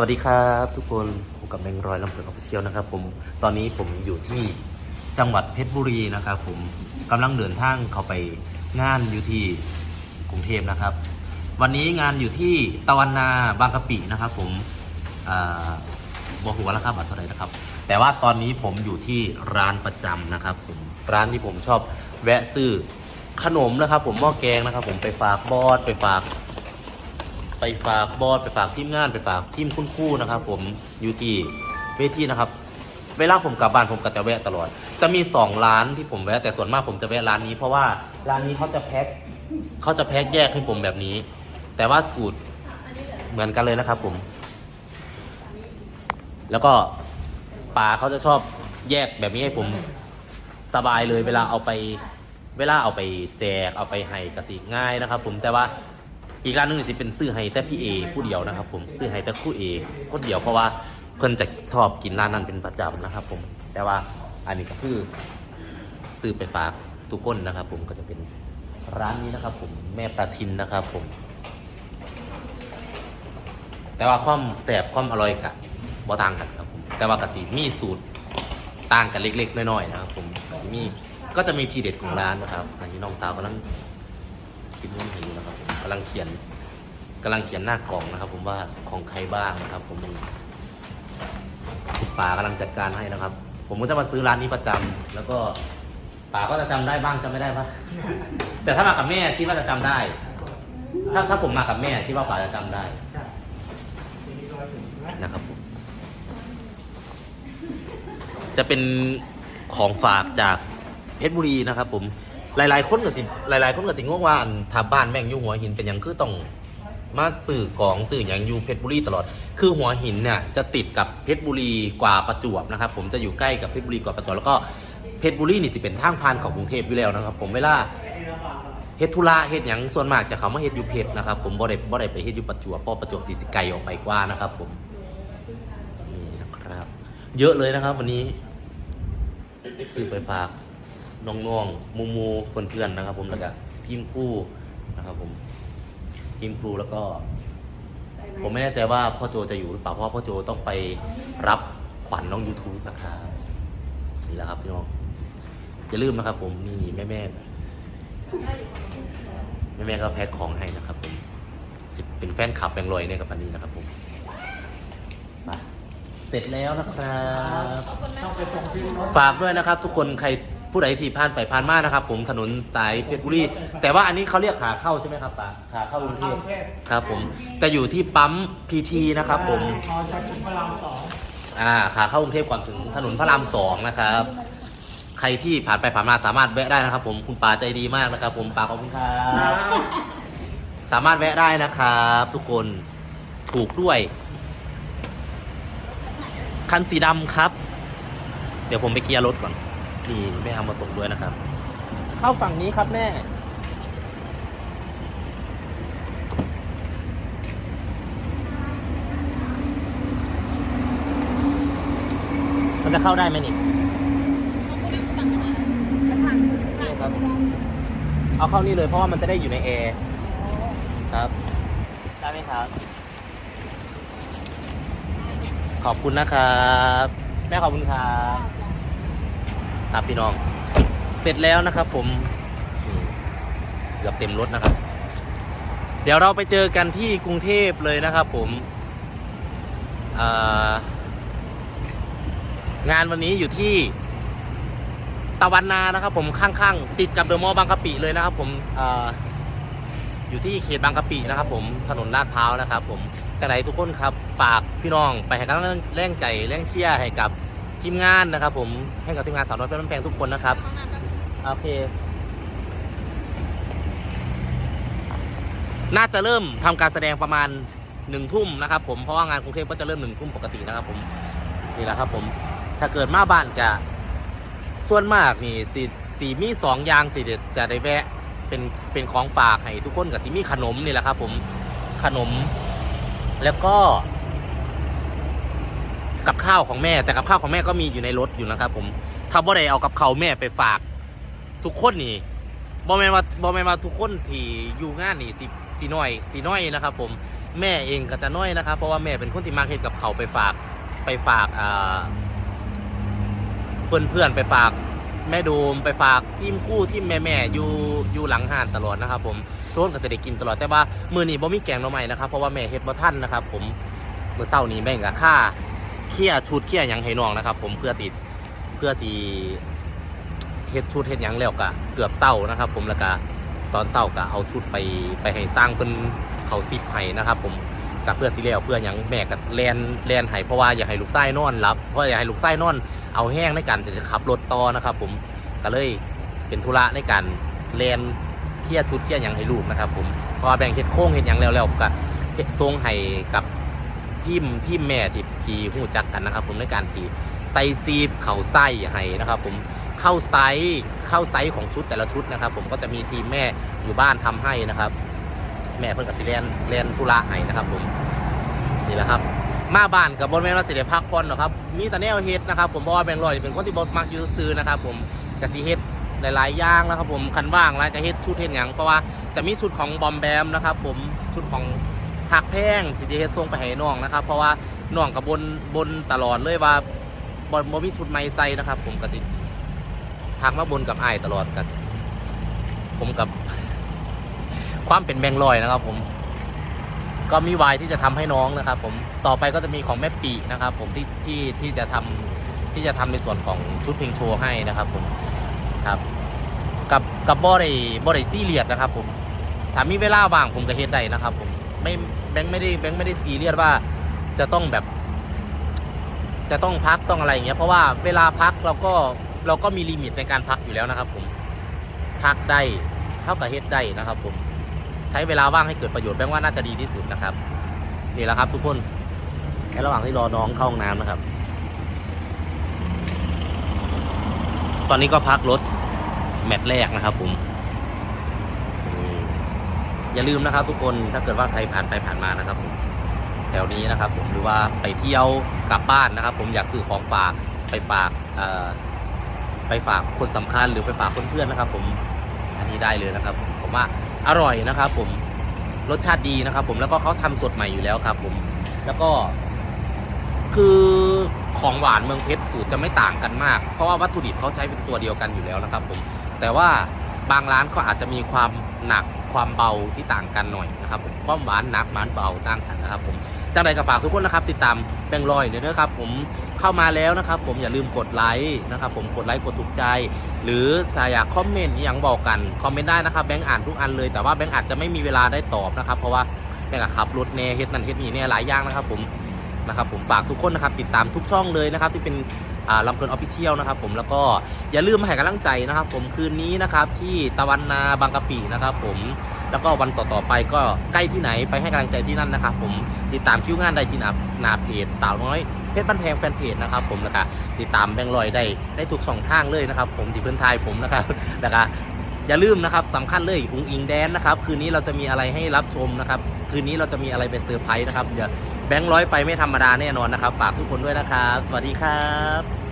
วัสดีครับทุกคนพบกับแมงรอยลำเพิดออฟฟิเชียลนะครับผมตอนนี้ผมอยู่ที่จังหวัดเพชรบุรีนะครับผมกำลังเดินทางเข้าไปงานอยู่ที่กรุงเทพนะครับ วันนี้งานอยู่ที่ตะวันนาบางกะปินะครับ ผมอ่าบอกหัวราคาบัตรเท่าไหร่นะครับ แต่ว่าตอนนี้ผมอยู่ที่ร้านประจำนะครับผมร้านที่ผมชอบแวะซื้อขนมนะครับ ผมหม้อแกงนะครับ ผมไปฝากบอสไปฝาก ไปฝากบอสไปฝากทีมงานไปฝากทีมคุณครู่นะครับ ผมอยู่ที่เวทีนะครับ เวลาผมกลับบ้านผมก็จะแวะตลอด จะมีสองร้านที่ผมแวะแต่ส่วนมากผมจะแวะร้านนี้ เพราะว่าร้านนี้เขาจะแพ็คเขาจะแพ็คแยกให้ผมแบบนี้ แต่ว่าสูตรเหมือนกันเลยนะครับ ผม แล้วก็ปลาเขาจะชอบแยกแบบนี้ให้ผมสบายเลยเวลาเอาไปเวลาเอาไปแจกเอาไปให้กะสีง่ายนะครับ ผมแต่ว่า อีกร้านหนึงนี่จะเป็นซื้อให้แต่พี่เอผู้เดียวนะครับ ผมซื้อให้แต่คู่เอคนเดียวเพราะว่าเพิ่นจะชอบกินร้านนั้นเป็นประจำนะครับ ผม แต่ว่าอันนี้ก็คือซื้อไปฝากทุกคนนะครับ ผมก็จะเป็นร้านนี้นะครับ ผมแม่ปลาทินนะครับ ผม แต่ว่าความแสบความอร่อยกับบ่ต่างกันครับผมแต่ว่ากะสีมีสูตรต่างกันเล็กๆน้อยๆนะครับ ผมมีก็จะมีทีเด็ดของร้านนะครับอันนี้น้องสาวกำลัง คิดว่าเห็นอยู่นะครับผมกำลังเขียนกำลังเขียนหน้ากล่องนะครับ ผมว่าของใครบ้างนะครับ ผมป๋ากำลังจัดการให้นะครับ ผมก็จะมาซื้อร้านนี้ประจำแล้วก็ป๋าก็จะจำได้บ้างจำไม่ได้บ้างแต่ถ้ามากับแม่คิดว่าจะจำได้ ถ้าถ้าผมมากับแม่คิดว่าป๋าจะจำได้นะครับผมจะเป็นของฝากจากเพชรบุรีนะครับ ผม หลาย ๆ คนก็สิ หลาย ๆ คนก็สิงงว่าอันถ้าบ้านแม่งอยู่หัวหินเป็นหยังคือต้องมาสื่อกองสื่ออย่างอยู่เพชรบุรีตลอด คือหัวหินเนี่ยจะติดกับเพชรบุรีกว่าประจวบนะครับ ผมจะอยู่ใกล้กับเพชรบุรีกว่าประจวบแล้วก็เพชรบุรีนี่สิเป็นทางผ่านของกรุงเทพอยู่แล้วนะครับ ผมเวลาเฮ็ดธุระเฮ็ดหยังส่วนมากจะเขามาเฮ็ดอยู่เพชรนะครับ ผมบ่ได้บ่ได้ไปเฮ็ดอยู่ประจวบเพราะประจวบตีสิไกลออกไปกว่านะครับ ผมนี่นะครับ เยอะเลยนะครับ วันนี้ซื้อไปฝาก น้องๆมูมูเพื่อนๆนะครับ ผมแล้วก็ทีมครูนะครับ ผมทีมครูแล้วก็ ผมไม่แน่ใจว่าพ่อโจจะอยู่หรือเปล่าเพราะว่าพ่อโจต้องไปรับขวัญน้อง YouTube นะครับนี่แหละครับพี่น้องอย่าลืมนะครับ ผมนี่แม่แม่แม่แม่ๆก็แพ็คของให้นะครับ ผมสิเป็นแฟนคลับแบงลอยเนี่ยกับอันนี้นะครับ ผมไปเสร็จแล้วนะครับ ต้องไปส่งที่รถ ฝากด้วยนะครับ ทุกคนใคร ผู้ใดที่ผ่านไปผ่านมานะครับ ผมถนนสายเพชรบุรีแต่ว่าอันนี้เขาเรียกขาเข้าใช่ไหมครับป้าขาเข้ากรุงเทพครับ ผมจะอยู่ที่ปั๊มพีทีนะครับผมมอจากถึงพระรามสองอ่าขาเข้ากรุงเทพก่อนถึงถนนพระรามสองนะครับ ใครที่ผ่านไปผ่านมาสามารถแวะได้นะครับ ผมคุณปาใจดีมากนะครับ ผมปาขอบคุณครับสามารถแวะได้นะครับ ทุกคนถูกด้วย คันสีดำครับ เดี๋ยวผมไปเคลียร์รถก่อน นี่แม่เอามาส่งด้วยนะครับ เข้าฝั่งนี้ครับแม่ มันจะเข้าได้ไหมนี่นี่ครับ เอาเข้านี่เลยเพราะว่ามันจะได้อยู่ในแอร์ครับ ได้ไหมครับ ขอบคุณนะครับ แม่ขอบคุณครับ ครับพี่น้อง เสร็จแล้วนะครับ ผมเกือบเต็มรถนะครับ เดี๋ยวเราไปเจอกันที่กรุงเทพเลยนะครับ ผมงานวันนี้อยู่ที่ตะวันนานะครับ ผมข้างๆติดกับเดอะมอลล์บางกะปิเลยนะครับ ผมอออยู่ที่เขตบางกะปินะครับ ผมถนนลาดพร้าวนะครับ ผมจะไหนทุกคนครับฝากพี่น้องไปให้กำลังแรงใจแรงเชียร์ให้กับ ทีมงานนะครับ ผมให้กับทีมงานสาวน้อยเป็นแพงทุกคนนะครับโอเค น่าจะเริ่มทำการแสดงประมาณหนึ่งทุ่มนะครับ ผมเพราะว่างานกรุงเทพก็จะเริ่มหนึ่งทุ่มปกตินะครับ ผมนี่แหละครับผม ถ้าเกิดมาบ้านจะส่วนมากนี่สีสีมีสองอย่างสิเดี๋ยวจะได้แวะเป็นเป็นของฝากให้ทุกคนกับสีมีขนมนี่แหละครับ ผมขนมแล้วก็ กับข้าวของแม่ แต่กับข้าวของแม่ก็มีอยู่ในรถอยู่นะครับ ผมถ้าบ่ได้เอากับข้าแม่ไปฝาก ทุกคนนี่บ่แม่นว่าบ่แม่นว่าทุกคนที่อยู่งานนี่สิสีน้อยสีน้อยนะครับ ผมแม่เองก็จะน้อยนะครับ เพราะว่าแม่เป็นคนที่มาเฮ็ดกับเขาไปฝากไปฝากอ่าเพื่อนเพื่อนไปฝากแม่โดมไปฝากทีมคู่ทีมแม่แม่อยู่อยู่หลังห้านตลอดนะครับ ผมโซนก็จะได้กินตลอดแต่ว่ามือนี้บ่มีแกงหน่อไม้นะครับเพราะว่าแม่เฮ็ดบ่ทันนะครับ ผมมือเช้านี้แม่งก็ค่า เคลียชุดเคลียยังให้น้องนะครับ ผมเพื่อสิเพื่อสิเฮ็ดชุดเฮ็ดยังแล้วก็เกือบเศร้านะครับ ผมแล้วก็ตอนเศร้าก็เอาชุดไปไปให้สร้างเพิ่นเขาซิปให้นะครับ ผมกับเพื่อสิแล้วเพื่อยังแม่ก็แลนแลนให้เพราะว่าอยากให้ลูกไส้นอนรับเพราะอยากให้ลูกไส้นอน เอาแห้งในการจะขับรถต่อนะครับ ผมก็เลยเป็นธุระในการแลนเคลียชุดเคลียยังให้ลูกนะครับ ผมเพราะแบ่งเฮ็ดโค้งเฮ็ดยังแล้วแล้วก็เฮ็ดทรงให้กับ ทีมทีมแม่ที่ทีหู้จักกันนะครับ ผมในการที่ใส่ซีบเข่าไส้ให้นะครับ ผมเข้าไซส์เข้าไซส์ของชุดแต่ละชุดนะครับ ผมก็จะมีทีมแม่อยู่บ้านทำให้นะครับ แม่เพิ่นกับสิเรียนเรียนธุระให้นะครับ ผมนี่แหละครับ มาบ้านกับบนแม่นว่าสิได้พักผ่อนหรอครับมีแต่แนวเฮ็ดนะครับ ผมเพราะว่าแบงค์ลอยเป็นคนที่บ่มักยูซื้อนะครับ ผมกสิเฮ็ดหลายๆอย่างนะครับ ผมคันว่างแล้วจะเฮ็ดชุดเฮ็ดหยังเพราะว่าจะมีชุดของบอมแบมนะครับ ผมชุดของ หักแพงที่จะเฮ็ดส่งไปให้น้องนะครับ เพราะว่าน้องกับบนบนตลอดเลยว่าบนบมีชุดใหม่ใส่นะครับ ผมก็สิทักมาบนกับไอ้ตลอดก็สิผมกับ ความเป็นแบงลอยนะครับ ผม ก็มีวายที่จะทำให้น้องนะครับ ผมต่อไปก็จะมีของแม่ปีนะครับ ผมที่ที่ที่จะทำที่จะทำในส่วนของชุดเพลงโชว์ให้นะครับ ผมครับกับกับบอได้บอได้ซีเรียสนะครับ ผมถ้ามีเวลาว่างผมก็เฮ็ดได้นะครับ ผม ไม่แบงค์ไม่ได้แบงค์ไม่ได้ซีเรียสว่าจะต้องแบบ จะต้องพักต้องอะไรอย่างเงี้ยเพราะว่าเวลาพักเราก็เราก็มีลิมิตในการพักอยู่แล้วนะครับ ผมพักได้เท่ากับเฮ็ดได้นะครับ ผม ใช้เวลาว่างให้เกิดประโยชน์แบงค์ว่าน่าจะดีที่สุดนะครับนี่แหละครับทุกคนในระหว่างที่รอน้องเข้าห้องน้ำนะครับ ตอนนี้ก็พักรถแมตช์แรกนะครับผม อย่าลืมนะครับ ทุกคนถ้าเกิดว่าใครผ่านไปผ่านมานะครับผมแถวนี้นะครับ ผมหรือว่าไปเที่ยวกลับบ้านนะครับ ผมอยากซื้อของฝากไปฝากไปฝากคนสำคัญหรือไปฝากเพื่อนๆนะครับ ผมอันนี้ได้เลยนะครับ ผมว่าอร่อยนะครับ ผมรสชาติดีนะครับ ผมแล้วก็เขาทำสดใหม่อยู่แล้วครับ ผมแล้วก็ คือของหวานเมืองเพชรสูตรจะไม่ต่างกันมาก เพราะว่าวัตถุดิบเขาใช้เป็นตัวเดียวกันอยู่แล้วนะครับ ผมแต่ว่าบางร้านเขาอาจจะมีความ หนักความเบาที่ต่างกันหน่อยนะครับผมความหวานหนักหวานเบาต่างกันนะครับผมจังไรก็ฝากทุกคนนะครับ ติดตามแบงค์ลอยเนี่ยนะครับผมเข้ามาแล้วนะครับ ผมอย่าลืมกดไลค์นะครับ ผมกดไลค์กดถูกใจ หรือถ้าอยากคอมเมนต์อย่างบอกกันคอมเมนต์ได้นะครับแบงค์อ่านทุกอันเลยแต่ว่าแบงค์อาจจะไม่มีเวลาได้ตอบนะครับ เพราะว่าแบงค์ขับรถเนเฮ็ดนั่นเฮ็ดนี่เนี่ยหลายอย่างนะครับ ผมนะครับ ผมฝากทุกคนนะครับ ติดตามทุกช่องเลยนะครับ ที่เป็น ลำเพลินออฟฟิเชียลนะครับผมแล้วก็อย่าลืมมาให้กำลังใจนะครับ ผมคืนนี้นะครับที่ตะวันนาบางกะปินะครับ ผมแล้วก็วันต่อๆไปก็ใกล้ที่ไหนไปให้กำลังใจที่นั่นนะครับ ผมติดตามคิวงานได้ที่หนาหนาเพจสาวน้อยเพชรบ้านแพงแฟนเพจนะครับผมแล้วก็ติดตามแบงค์ลอยได้ได้ทุกช่องทางเลยนะครับ ผมที่เพื่อนไทยผมนะครับแล้วก็อย่าลืมนะครับสำคัญเลยอุงอิงแดนนะครับ คืนนี้เราจะมีอะไรให้รับชมนะครับ คืนนี้เราจะมีอะไรไปเซอร์ไพรส์นะครับเดี๋ยว แบงค์ร้อยไปไม่ธรรมดาแน่นอนนะครับ ฝากทุกคนด้วยนะครับ สวัสดีครับ